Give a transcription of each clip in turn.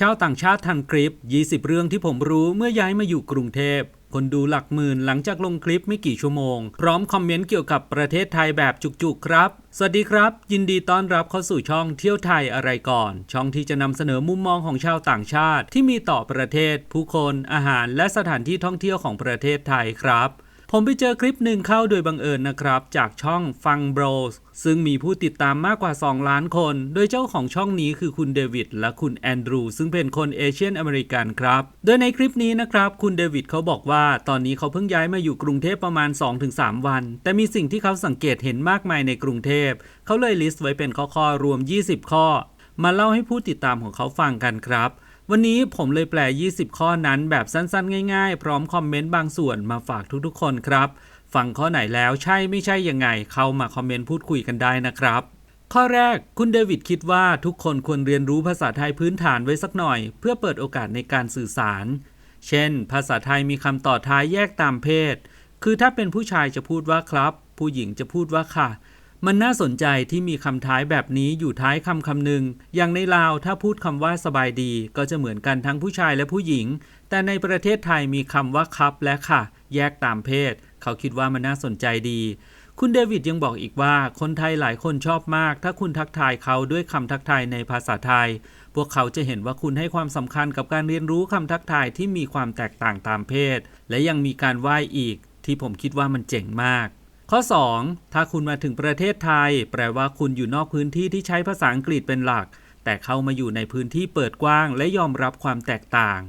ชาวต่างชาติทันคลิป 20 เรื่องที่ผมรู้เมื่อย้ายมาอยู่กรุงเทพ คนดูหลักหมื่นหลังจากลงคลิปไม่กี่ชั่วโมง พร้อมคอมเมนต์เกี่ยวกับประเทศไทยแบบจุกๆครับ สวัสดีครับ ยินดีต้อนรับเข้าสู่ช่องเที่ยวไทยอะไรก่อน ช่องที่จะนำเสนอมุมมองของชาวต่างชาติ ที่มีต่อประเทศ ผู้คน อาหาร และสถานที่ท่องเที่ยวของประเทศไทยครับ ผมไปเจอคลิปหนึ่งเข้าโดยบังเอิญนะครับ จากช่องฟังโบรส ซึ่งมีผู้ติดตามมากกว่า 2 ล้านคน โดยเจ้าของช่องนี้คือคุณเดวิดและคุณแอนดรูซึ่งเป็นคนเอเชียนอเมริกันครับ โดยในคลิปนี้นะครับ คุณเดวิดเขาบอกว่า ตอนนี้เขาเพิ่งย้ายมาอยู่กรุงเทพประมาณ 2-3 วัน แต่มีสิ่งที่เขาสังเกตเห็นมากมายในกรุงเทพ เขาเลยลิสต์ไว้เป็นข้อๆรวม 20 ข้อ มาเล่าให้ผู้ติดตามของเขาฟังกันครับวันนี้ผมเลยแปล 20 ข้อนั้นแบบสั้นๆ ง่ายๆ พร้อมคอมเมนต์บางส่วนมาฝากทุกๆ คนครับ ฟังข้อไหนแล้วใช่ไม่ใช่ยังไง เข้ามาคอมเมนต์พูดคุยกันได้นะครับ ข้อแรกคุณเดวิดคิดว่าทุกคนควรเรียนรู้ภาษาไทยพื้นฐานไว้สักหน่อย เพื่อเปิดโอกาสในการสื่อสาร เช่น ภาษาไทยมีคำต่อท้ายแยกตามเพศ คือถ้าเป็นผู้ชายจะพูดว่าครับ ผู้หญิงจะพูดว่าค่ะมันน่าสนใจที่มีคำท้ายแบบนี้อยู่ท้ายคำคำหนึ่ง อย่างในลาวถ้าพูดคำว่าสบายดี ก็จะเหมือนกันทั้งผู้ชายและผู้หญิง แต่ในประเทศไทยมีคำว่าครับและค่ะ แยกตามเพศ เขาคิดว่ามันน่าสนใจดี คุณเดวิดยังบอกอีกว่าคนไทยหลายคนชอบมาก ถ้าคุณทักทายเขาด้วยคำทักทายในภาษาไทย พวกเขาจะเห็นว่าคุณให้ความสำคัญกับการเรียนรู้คำทักทายที่มีความแตกต่างตามเพศ และยังมีการไหว้อีก ที่ผมคิดว่ามันเจ๋งมากข้อ 2. ถ้าคุณมาถึงประเทศไทย แปลว่าคุณอยู่นอกพื้นที่ที่ใช้ภาษาอังกฤษเป็นหลัก แต่เข้ามาอยู่ในพื้นที่เปิดกว้าง และยอมรับความแตกต่าง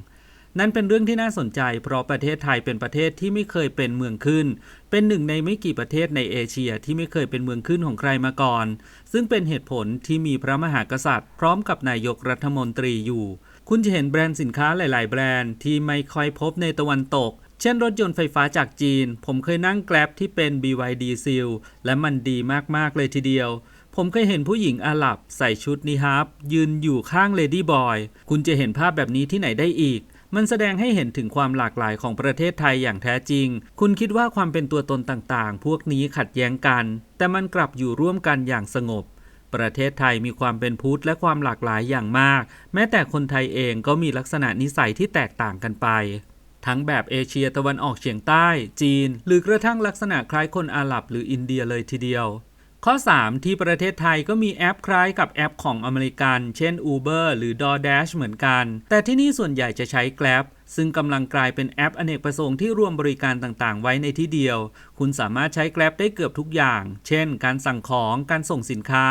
นั่นเป็นเรื่องที่น่าสนใจ เพราะประเทศไทยเป็นประเทศที่ไม่เคยเป็นเมืองขึ้น เป็นหนึ่งในไม่กี่ประเทศในเอเชียที่ไม่เคยเป็นเมืองขึ้นของใครมาก่อน ซึ่งเป็นเหตุผลที่มีพระมหากษัตริย์ พร้อมกับนายกรัฐมนตรีอยู่ คุณจะเห็นแบรนด์สินค้าหลาย ๆ แบรนด์ที่ไม่ค่อยพบในตะวันตกเช่นรถยนต์ไฟฟ้าจากจีน ผมเคยนั่งแกล็บที่เป็น BYD Seal และมันดีมากๆเลยทีเดียว ผมเคยเห็นผู้หญิงอาหรับใส่ชุดนิฮาบยืนอยู่ข้างเลดี้บอย คุณจะเห็นภาพแบบนี้ที่ไหนได้อีก มันแสดงให้เห็นถึงความหลากหลายของประเทศไทยอย่างแท้จริง คุณคิดว่าความเป็นตัวตนต่างๆ พวกนี้ขัดแย้งกัน แต่มันกลับอยู่ร่วมกันอย่างสงบ ประเทศไทยมีความเป็นพุทธและความหลากหลายอย่างมาก แม้แต่คนไทยเองก็มีลักษณะนิสัยที่แตกต่างกันไป ทั้งแบบเอเชียตะวันออกเฉียงใต้ จีน หรือกระทั่งลักษณะคล้ายคนอาหรับหรืออินเดียเลยทีเดียว ข้อ 3 ที่ประเทศไทยก็มีแอปคล้ายกับแอปของอเมริกัน เช่น Uber หรือ DoorDash เหมือนกัน แต่ที่นี่ส่วนใหญ่จะใช้ Grab ซึ่งกำลังกลายเป็นแอปอเนกประสงค์ที่รวมบริการต่างๆ ไว้ในที่เดียว คุณสามารถใช้ Grab ได้เกือบทุกอย่าง เช่น การสั่งของ การส่งสินค้า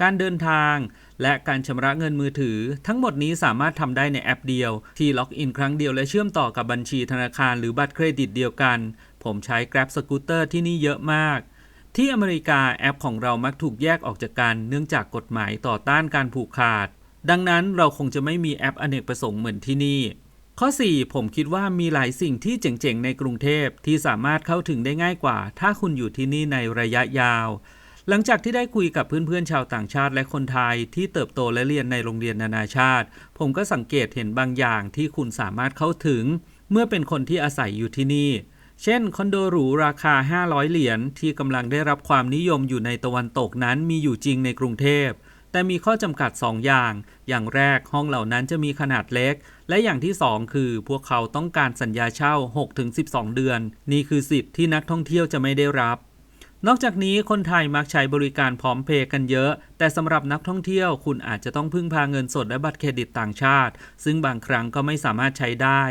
การเดินทาง และการชำระเงินมือถือ ทั้งหมดนี้สามารถทำได้ในแอปเดียว ที่ล็อกอินครั้งเดียวและเชื่อมต่อกับบัญชีธนาคารหรือบัตรเครดิตเดียวกัน ผมใช้ Grab Scooter ที่นี่เยอะมาก ที่อเมริกาแอปของเรามักถูกแยกออกจากกันเนื่องจากกฎหมายต่อต้านการผูกขาด ดังนั้นเราคงจะไม่มีแอปอเนกประสงค์เหมือนที่นี่ ข้อ 4 ผมคิดว่ามีหลายสิ่งที่เจ๋งๆ ในกรุงเทพที่สามารถเข้าถึงได้ง่ายกว่า ถ้าคุณอยู่ที่นี่ในระยะยาว หลังจากที่ได้คุยกับเพื่อนๆชาวต่างชาติและคนไทยที่เติบโตและเรียนในโรงเรียนนานาชาติ ผมก็สังเกตเห็นบางอย่างที่คุณสามารถเข้าถึง เมื่อเป็นคนที่อาศัยอยู่ที่นี่ เช่น คอนโดหรูราคา 500 เหรียญที่กำลังได้รับความนิยมอยู่ในตะวันตกนั้นมีอยู่จริงในกรุงเทพ แต่มีข้อจำกัด 2 อย่าง อย่างแรกห้องเหล่านั้นจะมีขนาดเล็ก และอย่างที่ 2 คือ พวกเขาต้องการสัญญาเช่า 6-12 เดือน นี่คือสิทธิ์ที่นักท่องเที่ยวจะไม่ได้รับ นอกจากนี้คนไทยมักใช้บริการพร้อมเพย์กันเยอะ แต่สำหรับนักท่องเที่ยวคุณอาจจะต้องพึ่งพาเงินสดและบัตรเครดิตต่างชาติ ซึ่งบางครั้งก็ไม่สามารถใช้ได้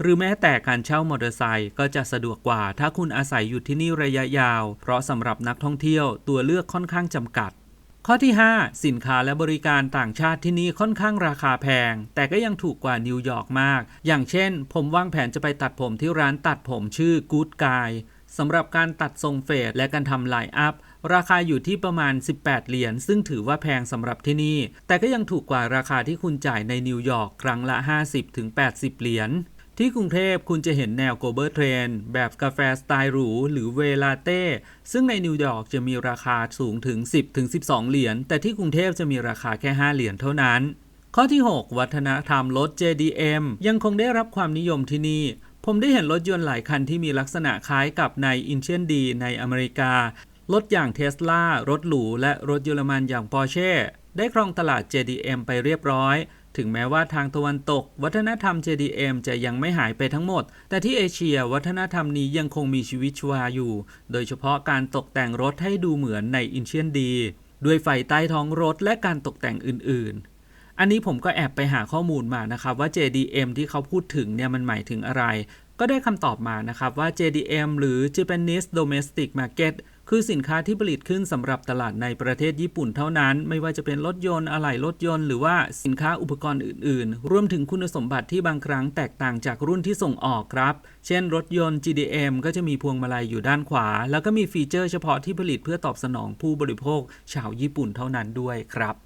หรือแม้แต่การเช่ามอเตอร์ไซค์ก็จะสะดวกกว่า ถ้าคุณอาศัยอยู่ที่นี่ระยะยาว เพราะสำหรับนักท่องเที่ยวตัวเลือกค่อนข้างจำกัดข้อที่ 5 สินค้าและบริการต่างชาติที่นี่ค่อนข้างราคาแพง แต่ก็ยังถูกกว่านิวยอร์กมาก อย่างเช่น ผมวางแผนจะไปตัดผมที่ร้านตัดผมชื่อ Good Guy สำหรับการตัดทรงเฟดและการทำไลน์อัพ ราคาอยู่ที่ประมาณ 18 เหรียญ ซึ่งถือว่าแพงสำหรับที่นี่ แต่ก็ยังถูกกว่าราคาที่คุณจ่ายในนิวยอร์กครั้งละ 50-80 เหรียญที่กรุงเทพคุณจะเห็นแนวโกเบอร์เทรนแบบกาแฟสไตล์หรู หรือเวลาเต้ ซึ่งในนิวยอร์กจะมีราคาสูงถึง 10-12 เหรียญ แต่ที่กรุงเทพจะมีราคาแค่ 5 เหรียญเท่านั้น ข้อที่ 6 วัฒนธรรมรถ JDM ยังคงได้รับความนิยมที่นี่ ผมได้เห็นรถยนต์หลายคันที่มีลักษณะคล้ายกับในอินเชียนดีในอเมริการถอย่างเทสลารถหรู และรถเยอรมันอย่างปอร์เช่ได้ครองตลาด JDM ไปเรียบร้อย ถึงแม้ว่าทางตะวันตก วัฒนธรรม JDM จะยังไม่หายไปทั้งหมด แต่ที่เอเชียวัฒนธรรมนี้ยังคงมีชีวิตชีวาอยู่ โดยเฉพาะการตกแต่งรถให้ดูเหมือนในอินเชียนดี ด้วยไฟใต้ท้องรถและการตกแต่งอื่นๆ อันนี้ผมก็แอบไปหาข้อมูลมานะครับว่า JDM ที่เขาพูดถึงเนี่ยมันหมายถึงอะไร ก็ได้คำตอบมานะครับว่า JDM หรือ Japanese Domestic Market คือสินค้าที่ผลิตขึ้นสำหรับตลาดในประเทศญี่ปุ่นเท่านั้น ไม่ว่าจะเป็นรถยนต์อะไหล่รถยนต์หรือว่าสินค้าอุปกรณ์อื่นๆ รวมถึงคุณสมบัติที่บางครั้งแตกต่างจากรุ่นที่ส่งออกครับ เช่นรถยนต์ GDM ก็จะมีพวงมาลัยอยู่ด้านขวา แล้วก็มีฟีเจอร์เฉพาะที่ผลิตเพื่อตอบสนองผู้บริโภคชาวญี่ปุ่นเท่านั้นด้วยครับ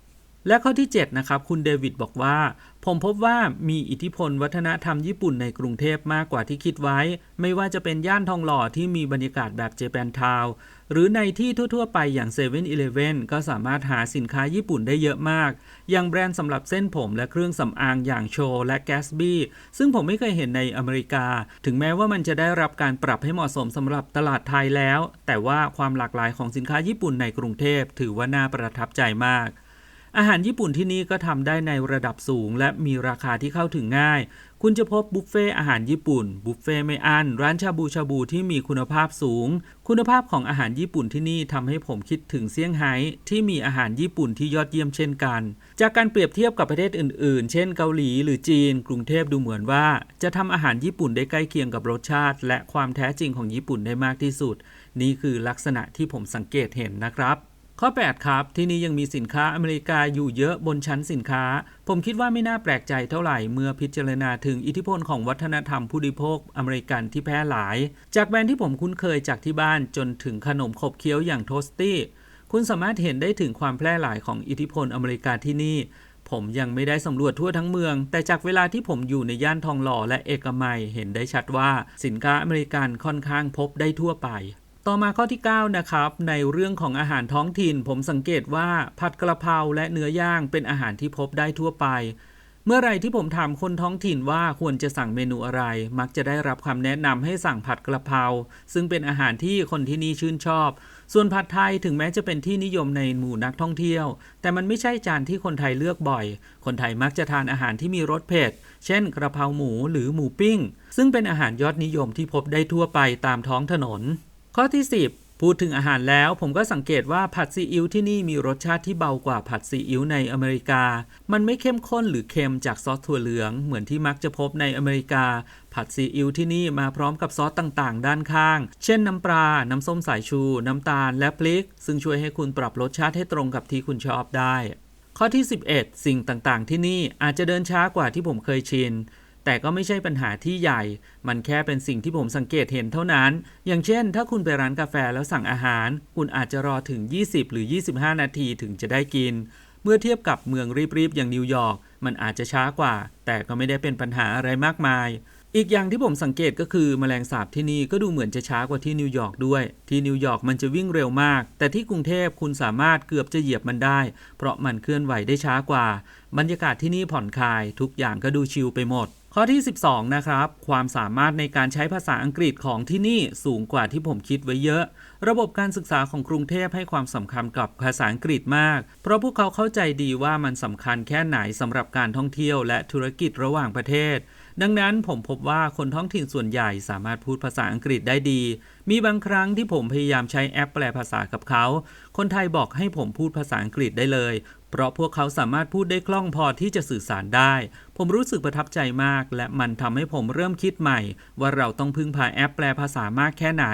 และข้อที่ 7 นะครับ คุณเดวิดบอกว่า ผมพบว่ามีอิทธิพลวัฒนธรรมญี่ปุ่นในกรุงเทพมากกว่าที่คิดไว้ ไม่ว่าจะเป็นย่านทองหล่อที่มีบรรยากาศแบบเจแปนทาวหรือในที่ทั่ว ๆ ไปอย่าง7 e เ e ่ e อก็สามารถหาสินค้าญี่ปุ่นได้เยอะมาก อย่างแบรนด์สำหรับเส้นผมและเครื่องสำอางอย่างโชและแกสบี้ซึ่งผมไม่เคยเห็นในอเมริกา ถึงแม้ว่ามันจะได้รับการปรับให้เหมาะสมสำหรับตลาดไทยแล้ว แต่ว่าความหลากหลายของสินค้าญี่ปุ่นในกรุงเทพถือว่าน่าประทับใจมาก อาหารญี่ปุ่นที่นี่ก็ทำได้ในระดับสูง และมีราคาที่เข้าถึงง่าย คุณจะพบบุฟเฟ่อาหารญี่ปุ่น บุฟเฟ่ไม่อั้น ร้านชาบูชาบูที่มีคุณภาพสูง คุณภาพของอาหารญี่ปุ่นที่นี่ทำให้ผมคิดถึงเซี่ยงไฮ้ที่มีอาหารญี่ปุ่นที่ยอดเยี่ยมเช่นกัน จากการเปรียบเทียบกับประเทศอื่นๆ เช่นเกาหลีหรือจีน กรุงเทพดูเหมือนว่า จะทำอาหารญี่ปุ่นได้ใกล้เคียงกับรสชาติ และความแท้จริงของญี่ปุ่นได้มากที่สุด นี่คือลักษณะที่ผมสังเกตเห็นนะครับ ข้อ 8 ครับ ที่นี่ยังมีสินค้าอเมริกาอยู่เยอะบนชั้นสินค้า ผมคิดว่าไม่น่าแปลกใจเท่าไหร่เมื่อพิจารณาถึงอิทธิพลของวัฒนธรรมผู้บริโภคอเมริกันที่แพร่หลาย จากแบรนด์ที่ผมคุ้นเคยจากที่บ้านจนถึงขนมขบเคี้ยวอย่างโทสตี้คุณสามารถเห็นได้ถึงความแพร่หลายของอิทธิพลอเมริกาที่นี่ ผมยังไม่ได้สำรวจทั่วทั้งเมือง แต่จากเวลาที่ผมอยู่ในย่านทองหล่อและเอกมัยเห็นได้ชัดว่า สินค้าอเมริกันค่อนข้างพบได้ทั่วไป ต่อมาข้อที่ 9 นะครับ ในเรื่องของอาหารท้องถิ่น ผมสังเกตว่าผัดกระเพราและเนื้อย่างเป็นอาหารที่พบได้ทั่วไป เมื่อไรที่ผมถามคนท้องถิ่นว่าควรจะสั่งเมนูอะไร มักจะได้รับคำแนะนำให้สั่งผัดกระเพราซึ่งเป็นอาหารที่คนที่นี่ชื่นชอบ ส่วนผัดไทยถึงแม้จะเป็นที่นิยมในหมู่นักท่องเที่ยว แต่มันไม่ใช่จานที่คนไทยเลือกบ่อย คนไทยมักจะทานอาหารที่มีรสเผ็ดเช่น กระเพราหมูหรือหมูปิ้ง ซึ่งเป็นอาหารยอดนิยมที่พบได้ทั่วไปตามท้องถนน ข้อที่ 10 พูดถึงอาหารแล้วผมก็สังเกตว่าผัดซีอิ๊วที่นี่มีรสชาติที่เบากว่าผัดซีอิ๊วในอเมริกา มันไม่เข้มข้นหรือเค็มจากซอสถั่วเหลือง เหมือนที่มักจะพบในอเมริกา ผัดซีอิ๊วที่นี่มาพร้อมกับซอสต่างๆ ด้านข้าง เช่นน้ำปลา น้ำส้มสายชู น้ำตาล และพริก ซึ่งช่วยให้คุณปรับรสชาติให้ตรงกับที่คุณชอบได้ ข้อที่ 11 สิ่งต่างๆ ที่นี่อาจจะเดินช้ากว่าที่ผมเคยชิน แต่ก็ไม่ใช่ปัญหาที่ใหญ่ มันแค่เป็นสิ่งที่ผมสังเกตเห็นเท่านั้น อย่างเช่น ถ้าคุณไปร้านกาแฟแล้วสั่งอาหาร คุณอาจจะรอถึง 20 หรือ 25 นาทีถึงจะได้กิน เมื่อเทียบกับเมืองรีบๆ อย่างนิวยอร์ก มันอาจจะช้ากว่า แต่ก็ไม่ได้เป็นปัญหาอะไรมากมายอีกอย่างที่ผมสังเกตก็คือแมลงสาบที่นี่ก็ดูเหมือนจะช้ากว่าที่นิวยอร์กด้วย ที่นิวยอร์กมันจะวิ่งเร็วมาก แต่ที่กรุงเทพคุณสามารถเกือบจะเหยียบมันได้ เพราะมันเคลื่อนไหวได้ช้ากว่า บรรยากาศที่นี่ผ่อนคลาย ทุกอย่างก็ดูชิลไปหมด ข้อที่ 12 นะครับ ความสามารถในการใช้ภาษาอังกฤษของที่นี่สูงกว่าที่ผมคิดไว้เยอะ ระบบการศึกษาของกรุงเทพให้ความสำคัญกับภาษาอังกฤษมาก เพราะพวกเขาเข้าใจดีว่ามันสำคัญแค่ไหนสำหรับการท่องเที่ยวและธุรกิจระหว่างประเทศ ดังนั้นผมพบว่าคนท้องถิ่นส่วนใหญ่สามารถพูดภาษาอังกฤษได้ดี มีบางครั้งที่ผมพยายามใช้แอปแปลภาษากับเขา คนไทยบอกให้ผมพูดภาษาอังกฤษได้เลย เพราะพวกเขาสามารถพูดได้คล่องพอที่จะสื่อสารได้ ผมรู้สึกประทับใจมาก และมันทำให้ผมเริ่มคิดใหม่ ว่าเราต้องพึ่งพาแอปแปลภาษามากแค่ไหน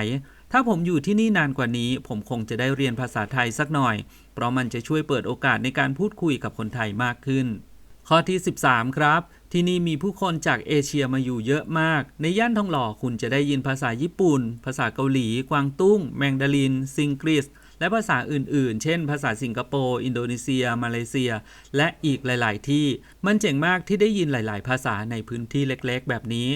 ถ้าผมอยู่ที่นี่นานกว่านี้ ผมคงจะได้เรียนภาษาไทยสักหน่อย เพราะมันจะช่วยเปิดโอกาสในการพูดคุยกับคนไทยมากขึ้น ข้อที่ 13 ครับที่นี่มีผู้คนจากเอเชียมาอยู่เยอะมาก ในย่านทองหล่อคุณจะได้ยินภาษาญี่ปุ่น ภาษาเกาหลี กวางตุ้ง แมงดาลิน ซิงกฤษ และภาษาอื่นๆ เช่น ภาษาสิงคโปร์ อินโดนีเซีย มาเลเซีย และอีกหลาย ๆ ที่ มันเจ๋งมากที่ได้ยินหลาย ๆ ภาษาในพื้นที่เล็ก ๆ แบบนี้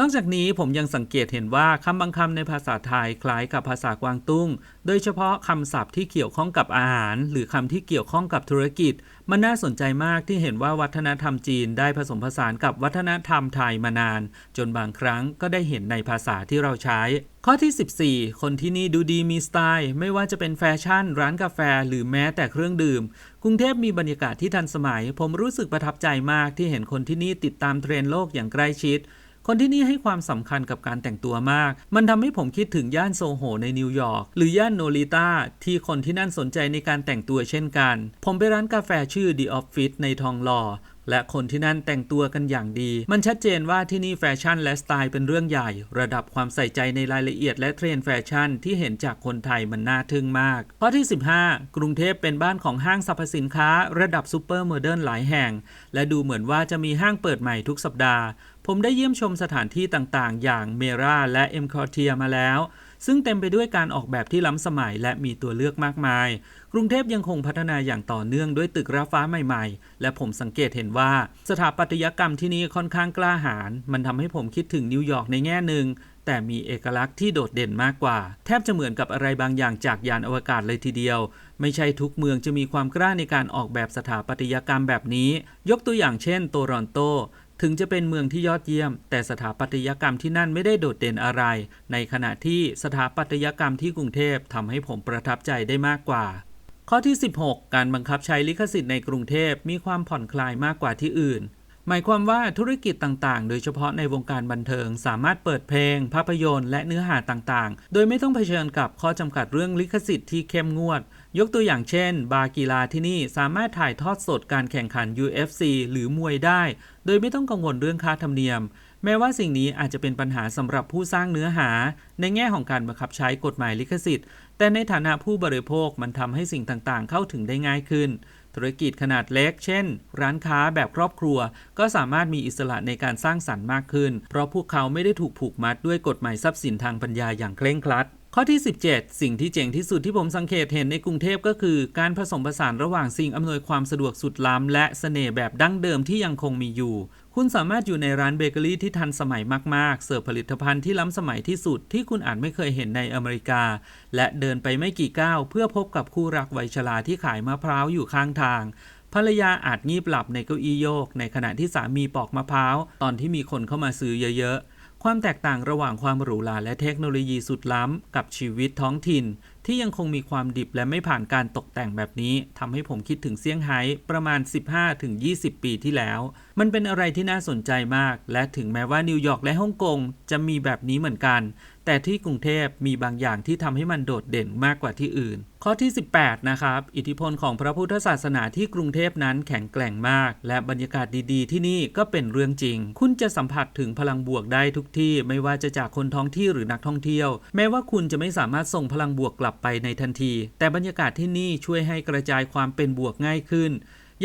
นอกจากนี้ผมยังสังเกตเห็นว่าคำบางคำในภาษาไทยคล้ายกับภาษากวางตุ้ง โดยเฉพาะคำศัพท์ที่เกี่ยวข้องกับอาหาร หรือคำที่เกี่ยวข้องกับธุรกิจ มันน่าสนใจมากที่เห็นว่าวัฒนธรรมจีนได้ผสมผสานกับวัฒนธรรมไทยมานาน จนบางครั้งก็ได้เห็นในภาษาที่เราใช้ ข้อที่ 14 คนที่นี่ดูดีมีสไตล์ ไม่ว่าจะเป็นแฟชั่น ร้านกาแฟ หรือแม้แต่เครื่องดื่ม กรุงเทพมีบรรยากาศที่ทันสมัย ผมรู้สึกประทับใจมากที่เห็นคนที่นี่ติดตามเทรนด์โลกอย่างใกล้ชิด คนที่นี่ให้ความสำคัญกับการแต่งตัวมาก มันทำให้ผมคิดถึงย่านโซโหในนิวยอร์กหรือย่านโนริต้าที่คนที่นั่นสนใจในการแต่งตัวเช่นกัน ผมไปร้านกาแฟชื่อ The Office ในทองหล่อและคนที่นั่นแต่งตัวกันอย่างดี มันชัดเจนว่าที่นี่แฟชั่นและสไตล์เป็นเรื่องใหญ่ ระดับความใส่ใจในรายละเอียดและเทรนแฟชั่นที่เห็นจากคนไทยมันน่าทึ่งมาก ข้อที่ 15 กรุงเทพเป็นบ้านของห้างสรรพสินค้า ระดับซูเปอร์โมเดิร์นหลายแห่ง และดูเหมือนว่าจะมีห้างเปิดใหม่ทุกสัปดาห์ ผมได้เยี่ยมชมสถานที่ต่างๆ อย่างเมราและเอ็มคอเทียมาแล้ว ซึ่งเต็มไปด้วยการออกแบบที่ล้ำสมัยและมีตัวเลือกมากมาย กรุงเทพยังคงพัฒนาอย่างต่อเนื่องด้วยตึกระฟ้าใหม่ๆ และผมสังเกตเห็นว่า สถาปัตยกรรมที่นี่ค่อนข้างกล้าหาญ มันทำให้ผมคิดถึงนิวยอร์กในแง่หนึ่ง แต่มีเอกลักษณ์ที่โดดเด่นมากกว่า แทบจะเหมือนกับอะไรบางอย่างจากยานอวกาศเลยทีเดียว ไม่ใช่ทุกเมืองจะมีความกล้าในการออกแบบสถาปัตยกรรมแบบนี้ ยกตัวอย่างเช่น โตรอนโต ถึงจะเป็นเมืองที่ยอดเยี่ยม แต่สถาปัตยกรรมที่นั่นไม่ได้โดดเด่นอะไร ในขณะที่สถาปัตยกรรมที่กรุงเทพทำให้ผมประทับใจได้มากกว่า ข้อที่ 16 การบังคับใช้ลิขสิทธิ์ในกรุงเทพมีความผ่อนคลายมากกว่าที่อื่น หมายความว่าธุรกิจต่างๆ โดยเฉพาะในวงการบันเทิง สามารถเปิดเพลง ภาพยนตร์ และเนื้อหาต่างๆ โดยไม่ต้องเผชิญกับข้อจำกัดเรื่องลิขสิทธิ์ที่เข้มงวด ยกตัวอย่างเช่น บาร์กีฬาที่นี่สามารถถ่ายทอดสดการแข่งขัน UFC หรือมวยได้ โดยไม่ต้องกังวลเรื่องค่าธรรมเนียม แม้ว่าสิ่งนี้อาจจะเป็นปัญหาสำหรับผู้สร้างเนื้อหา ในแง่ของการบังคับใช้กฎหมายลิขสิทธิ์ แต่ในฐานะผู้บริโภคมันทำให้สิ่งต่างๆ เข้าถึงได้ง่ายขึ้น ธุรกิจขนาดเล็ก เช่น ร้านค้าแบบครอบครัว ก็สามารถมีอิสระในการสร้างสรรค์มากขึ้น เพราะพวกเขาไม่ได้ถูกผูกมัดด้วยกฎหมายทรัพย์สินทางปัญญาอย่างเคร่งครัด ข้อที่ 17 สิ่งที่เจ๋งที่สุดที่ผมสังเกตเห็นในกรุงเทพก็คือ การผสมผสานระหว่างสิ่งอำนวยความสะดวกสุดล้ำและเสน่ห์แบบดั้งเดิมที่ยังคงมีอยู่ คุณสามารถอยู่ในร้านเบเกอรี่ที่ทันสมัยมาก ๆ เสิร์ฟผลิตภัณฑ์ที่ล้ำสมัยที่สุดที่คุณอาจไม่เคยเห็นในอเมริกา และเดินไปไม่กี่ก้าวเพื่อพบกับคู่รักวัยชราที่ขายมะพร้าวอยู่ข้างทางภรรยาอาจงีบหลับในเก้าอี้โยก ในขณะที่สามีปอกมะพร้าวตอนที่มีคนเข้ามาซื้อเยอะๆ ความแตกต่างระหว่างความหรูหราและเทคโนโลยีสุดล้ำกับชีวิตท้องถิ่น ที่ยังคงมีความดิบและไม่ผ่านการตกแต่งแบบนี้ทำให้ผมคิดถึงเซี่ยงไฮ้ประมาณ 15-20 ปีที่แล้ว มันเป็นอะไรที่น่าสนใจมาก และถึงแม้ว่านิวยอร์กและฮ่องกงจะมีแบบนี้เหมือนกัน แต่ที่กรุงเทพมีบางอย่างที่ทำให้มันโดดเด่นมากกว่าที่อื่น ข้อที่ 18 นะครับ อิทธิพลของพระพุทธศาสนาที่กรุงเทพนั้นแข็งแกร่งมาก และบรรยากาศดีๆ ที่นี่ก็เป็นเรื่องจริง คุณจะสัมผัสถึงพลังบวกได้ทุกที่ ไม่ว่าจะจากคนท้องที่หรือนักท่องเที่ยว แม้ว่าคุณจะไม่สามารถส่งพลังบวกกลับไปในทันที แต่บรรยากาศที่นี่ช่วยให้กระจายความเป็นบวกง่ายขึ้น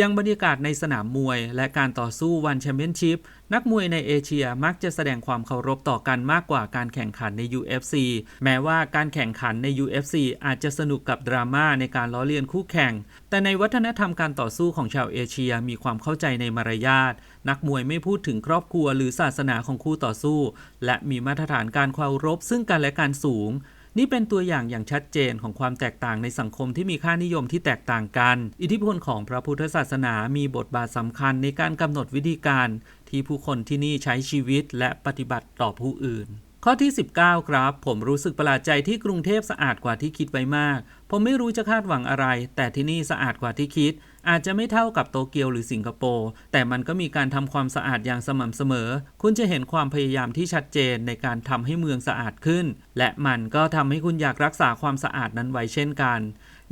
ยังบรรยากาศในสนามมวย และการต่อสู้วันแชมเปี้ยนชิพนักมวยในเอเชียมักจะแสดงความเคารพต่อกันมากกว่าการแข่งขันใน UFC แม้ว่าการแข่งขันใน UFC อาจจะสนุกกับดราม่าในการล้อเลียนคู่แข่ง แต่ในวัฒนธรรมการต่อสู้ของชาวเอเชียมีความเข้าใจในมารยาท นักมวยไม่พูดถึงครอบครัวหรือศาสนาของคู่ต่อสู้ และมีมาตรฐานการเคารพซึ่งกันและกันสูง นี่เป็นตัวอย่างอย่างชัดเจนของความแตกต่างในสังคมที่มีค่านิยมที่แตกต่างกัน อิทธิพลของพระพุทธศาสนามีบทบาทสำคัญในการกำหนดวิธีการที่ผู้คนที่นี่ใช้ชีวิตและปฏิบัติต่อผู้อื่น ข้อที่ 19 ครับ ผมรู้สึกประหลาดใจที่กรุงเทพสะอาดกว่าที่คิดไว้มาก ผมไม่รู้จะคาดหวังอะไร แต่ที่นี่สะอาดกว่าที่คิด อาจจะไม่เท่ากับโตเกียวหรือสิงคโปร์แต่มันก็มีการทำความสะอาดอย่างสม่ำเสมอ คุณจะเห็นความพยายามที่ชัดเจนในการทำให้เมืองสะอาดขึ้น และมันก็ทำให้คุณอยากรักษาความสะอาดนั้นไว้เช่นกัน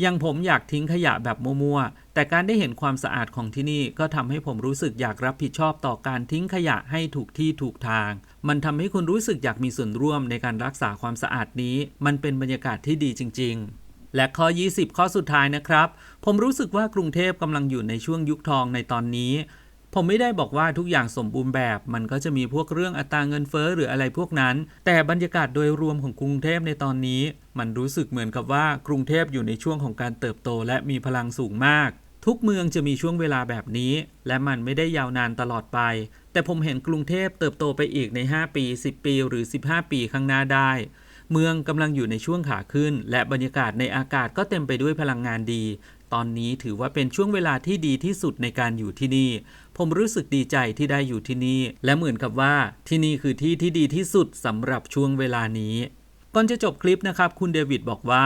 อย่างผมอยากทิ้งขยะแบบมั่วๆ แต่การได้เห็นความสะอาดของที่นี่ก็ทำให้ผมรู้สึกอยากรับผิดชอบต่อการทิ้งขยะให้ถูกที่ถูกทาง มันทำให้คุณรู้สึกอยากมีส่วนร่วมในการรักษาความสะอาดนี้ มันเป็นบรรยากาศที่ดีจริง ๆ และข้อ 20 ข้อสุดท้ายนะครับ ผมรู้สึกว่ากรุงเทพกำลังอยู่ในช่วงยุคทองในตอนนี้ ผมไม่ได้บอกว่าทุกอย่างสมบูรณ์แบบ มันก็จะมีพวกเรื่องอัตราเงินเฟ้อหรืออะไรพวกนั้น แต่บรรยากาศโดยรวมของกรุงเทพในตอนนี้ มันรู้สึกเหมือนกับว่ากรุงเทพอยู่ในช่วงของการเติบโต และมีพลังสูงมาก ทุกเมืองจะมีช่วงเวลาแบบนี้ และมันไม่ได้ยาวนานตลอดไป แต่ผมเห็นกรุงเทพเติบโตไปอีกใน 5 ปี 10 ปี หรือ 15 ปีข้างหน้าได้ เมืองกำลังอยู่ในช่วงขาขึ้น และบรรยากาศในอากาศก็เต็มไปด้วยพลังงานดี ตอนนี้ถือว่าเป็นช่วงเวลาที่ดีที่สุดในการอยู่ที่นี่ ผมรู้สึกดีใจที่ได้อยู่ที่นี่ และเหมือนกับว่าที่นี่คือที่ที่ดีที่สุดสำหรับช่วงเวลานี้ ก่อนจะจบคลิปนะครับ คุณเดวิดบอกว่า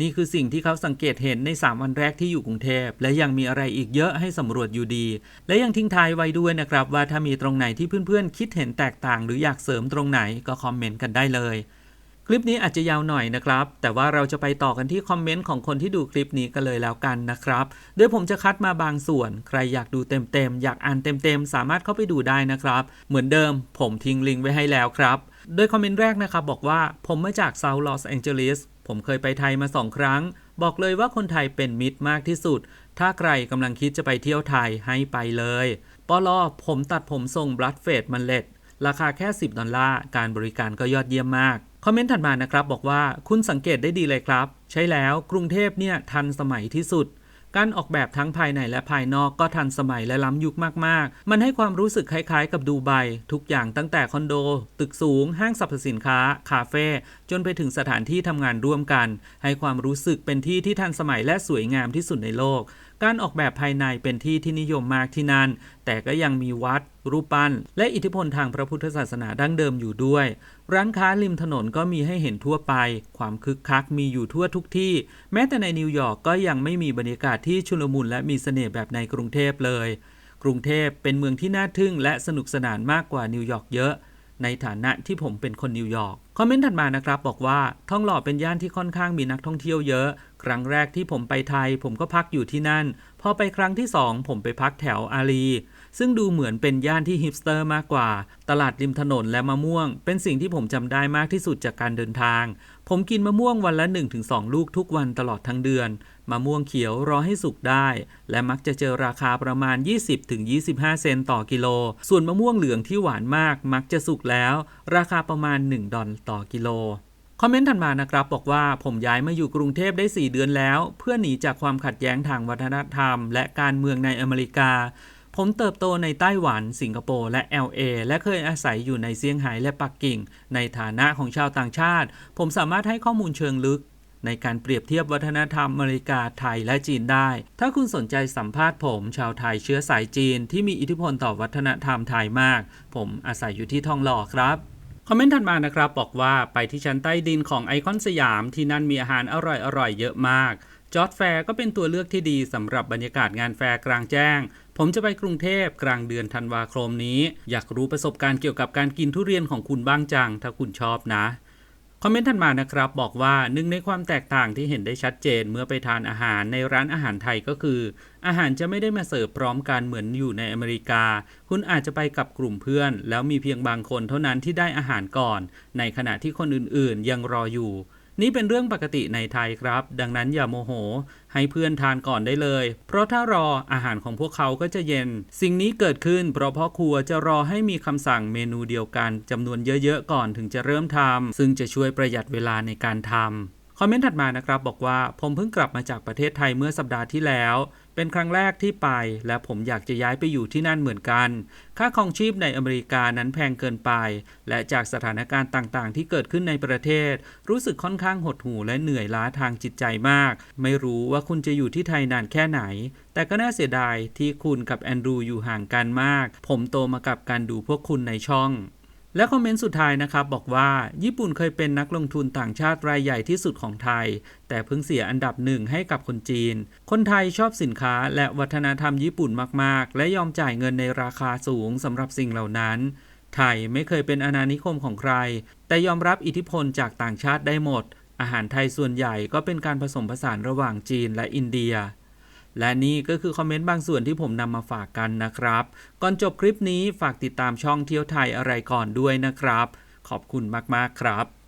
นี่คือสิ่งที่เขาสังเกตเห็นใน 3 วันแรกที่อยู่กรุงเทพ และยังมีอะไรอีกเยอะให้สำรวจอยู่ดี และยังทิ้งท้ายไว้ด้วยนะครับ ว่าถ้ามีตรงไหนที่เพื่อนๆ คิดเห็นแตกต่าง หรืออยากเสริมตรงไหนก็คอมเมนต์กันได้เลย คลิปนี้อาจจะยาวหน่อยนะครับ แต่ว่าเราจะไปต่อกันที่คอมเมนต์ของคนที่ดูคลิปนี้กันเลยแล้วกันนะครับโดยผมจะคัดมาบางส่วน ใครอยากดูเต็มๆอยากอ่านเต็มๆ สามารถเข้าไปดูได้นะครับ เหมือนเดิม ผมทิ้งลิงก์ไว้ให้แล้วครับ โดยคอมเมนต์แรกนะครับบอกว่าผมมาจากเซาท์ลอสแองเจลิส ผมเคยไปไทยมาสองครั้ง บอกเลยว่าคนไทยเป็นมิตรมากที่สุด ถ้าใครกำลังคิดจะไปเที่ยวไทยให้ไปเลยปลอผมตัดผมทรงบลัดเฟดมันเล็ด ราคาแค่ 10 ดอลลาร์ การบริการก็ยอดเยี่ยมมาก คอมเมนต์ถัดมานะครับบอกว่าคุณสังเกตได้ดีเลยครับ ใช่แล้วกรุงเทพเนี่ยทันสมัยที่สุด การออกแบบทั้งภายในและภายนอกก็ทันสมัยและล้ำยุคมากๆ มันให้ความรู้สึกคล้ายๆ กับดูไบทุกอย่างตั้งแต่คอนโด ตึกสูง ห้างสรรพสินค้า คาเฟ่จนไปถึงสถานที่ทำงานร่วมกัน ให้ความรู้สึกเป็นที่ที่ทันสมัยและสวยงามที่สุดในโลก การออกแบบภายในเป็นที่ที่นิยมมากที่นั่น แต่ก็ยังมีวัด รูปปั้น และอิทธิพลทางพระพุทธศาสนาดั้งเดิมอยู่ด้วย ร้านค้าริมถนนก็มีให้เห็นทั่วไป ความคึกคักมีอยู่ทั่วทุกที่ แม้แต่ในนิวยอร์กก็ยังไม่มีบรรยากาศที่ชุลมุนและมีเสน่ห์แบบในกรุงเทพเลย กรุงเทพเป็นเมืองที่น่าทึ่งและสนุกสนานมากกว่านิวยอร์กเยอะ ในฐานะที่ผมเป็นคนนิวยอร์ก อมเมนต์ถัดมานะครับบอกว่าท่องหล่อเป็นย่านที่ค่อนข้างมีนักท่องเที่ยวเยอะ ครั้งแรกที่ผมไปไทย ผมก็พักอยู่ที่นั่น พอไปครั้งที่ 2 ผมไปพักแถวอารีซึ่งดูเหมือนเป็นย่านที่ฮิปสเตอร์มากกว่า ตลาดริมถนนและมะม่วง เป็นสิ่งที่ผมจำได้มากที่สุดจากการเดินทาง ผมกินมะม่วงวันละ 1-2 ลูกทุกวันตลอดทั้งเดือน มะม่วงเขียวรอให้สุกได้ และมักจะเจอราคาประมาณ 20-25 เซนต์ต่อกิโล ส่วนมะม่วงเหลืองที่หวานมากมักจะสุกแล้ว ราคาประมาณ 1 ดอลต่อกิโลคอมเมนต์ถัดมานะครับ บอกว่าผมย้ายมาอยู่กรุงเทพได้ 4 เดือนแล้ว เพื่อหนีจากความขัดแย้งทางวัฒนธรรม และการเมืองในอเมริกา ผมเติบโตในไต้หวัน สิงคโปร์และ LA และเคยอาศัยอยู่ในเซี่ยงไฮ้และปักกิ่ง ในฐานะของชาวต่างชาติ ผมสามารถให้ข้อมูลเชิงลึก ในการเปรียบเทียบวัฒนธรรมอเมริกาไทยและจีนได้ ถ้าคุณสนใจสัมภาษณ์ผม ชาวไทยเชื้อสายจีนที่มีอิทธิพลต่อวัฒนธรรมไทยมาก ผมอาศัยอยู่ที่ทองหล่อครับคอมเมนต์ถัดมานะครับ บอกว่าไปที่ชั้นใต้ดินของไอคอนสยามที่นั่นมีอาหารอร่อยๆเยอะมากจอร์ดแฟร์ก็เป็นตัวเลือกที่ดีสำหรับบรรยากาศงานแฟร์กลางแจ้ง ผมจะไปกรุงเทพกลางเดือนธันวาคมนี้ อยากรู้ประสบการณ์เกี่ยวกับการกินทุเรียนของคุณบ้างจัง ถ้าคุณชอบนะ คอมเมนต์ถันมานะครับบอกว่าหนึ่งในความแตกต่างที่เห็นได้ชัดเจนเมื่อไปทานอาหารในร้านอาหารไทยก็คือ อาหารจะไม่ได้มาเสิร์ฟพร้อมกันเหมือนอยู่ในอเมริกา คุณอาจจะไปกับกลุ่มเพื่อน แล้วมีเพียงบางคนเท่านั้นที่ได้อาหารก่อน ในขณะที่คนอื่นๆ ยังรออยู่ นี่เป็นเรื่องปกติในไทยครับ ดังนั้นอย่าโมโห ให้เพื่อนทานก่อนได้เลย เพราะถ้ารออาหารของพวกเขาก็จะเย็น สิ่งนี้เกิดขึ้นเพราะพ่อครัวจะรอให้มีคำสั่งเมนูเดียวกันจำนวนเยอะๆก่อนถึงจะเริ่มทำซึ่งจะช่วยประหยัดเวลาในการทำคอมเมนต์ถัดมานะครับบอกว่าผมเพิ่งกลับมาจากประเทศไทยเมื่อสัปดาห์ที่แล้ว เป็นครั้งแรกที่ไป และผมอยากจะย้ายไปอยู่ที่นั่นเหมือนกัน ค่าครองชีพในอเมริกานั้นแพงเกินไป และจากสถานการณ์ต่างๆ ที่เกิดขึ้นในประเทศ รู้สึกค่อนข้างหดหู่และเหนื่อยล้าทางจิตใจมาก ไม่รู้ว่าคุณจะอยู่ที่ไทยนานแค่ไหน แต่ก็น่าเสียดายที่คุณกับแอนดรูอยู่ห่างกันมาก ผมโตมากับการดูพวกคุณในช่อง และคอมเมนต์สุดท้ายนะครับ บอกว่า ญี่ปุ่นเคยเป็นนักลงทุนต่างชาติรายใหญ่ที่สุดของไทย แต่เพิ่งเสียอันดับหนึ่งให้กับคนจีน คนไทยชอบสินค้าและวัฒนธรรมญี่ปุ่นมาก ๆ และยอมจ่ายเงินในราคาสูงสำหรับสิ่งเหล่านั้น ไทยไม่เคยเป็นอาณานิคมของใคร แต่ยอมรับอิทธิพลจากต่างชาติได้หมด อาหารไทยส่วนใหญ่ก็เป็นการผสมผสานระหว่างจีนและอินเดีย และนี่ก็คือคอมเมนต์บางส่วนที่ผมนำมาฝากกันนะครับ ก่อนจบคลิปนี้ฝากติดตามช่องเที่ยวไทยอะไรก่อนด้วยนะครับ ขอบคุณมากๆครับ